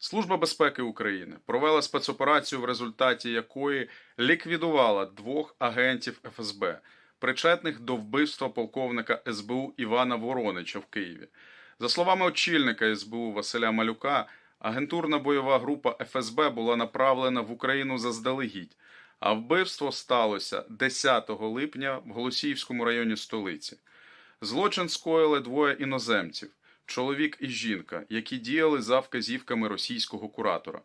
Служба безпеки України провела спецоперацію, в результаті якої ліквідувала двох агентів ФСБ, причетних до вбивства полковника СБУ Івана Воронича в Києві. За словами очільника СБУ Василя Малюка, агентурна бойова група ФСБ була направлена в Україну заздалегідь, а вбивство сталося 10 липня в Голосіївському районі столиці. Злочин скоїли двоє іноземців чоловік і жінка, які діяли за вказівками російського куратора.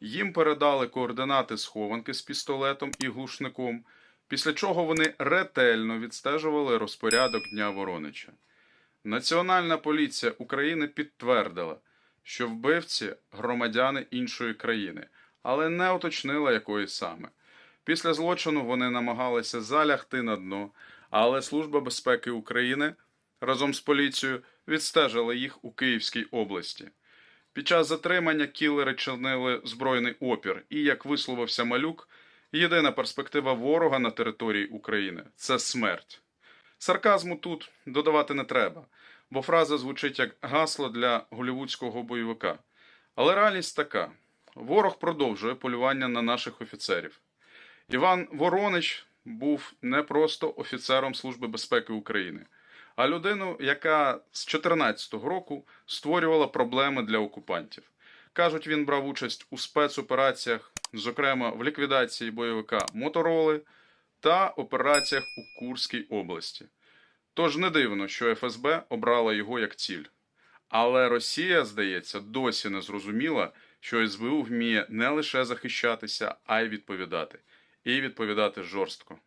Їм передали координати схованки з пістолетом і глушником, після чого вони ретельно відстежували розпорядок Дня Воронича. Національна поліція України підтвердила, що вбивці громадяни іншої країни, але не уточнила якої саме. Після злочину вони намагалися залягти на дно, але Служба безпеки України разом з поліцією відстежила їх у Київській області. Під час затримання кілери чинили збройний опір, і, як висловився малюк, єдина перспектива ворога на території України це смерть. Сарказму тут додавати не треба, бо фраза звучить як гасло для голівудського бойовика. Але реальність така: ворог продовжує полювання на наших офіцерів. Іван Воронич був не просто офіцером Служби безпеки України, а людину, яка з 2014 року створювала проблеми для окупантів. Кажуть, він брав участь у спецопераціях, зокрема в ліквідації бойовика Мотороли та операціях у Курській області. Тож не дивно, що ФСБ обрала його як ціль. Але Росія, здається, досі не зрозуміла, що СБУ вміє не лише захищатися, а й відповідати. І відповідати жорстко.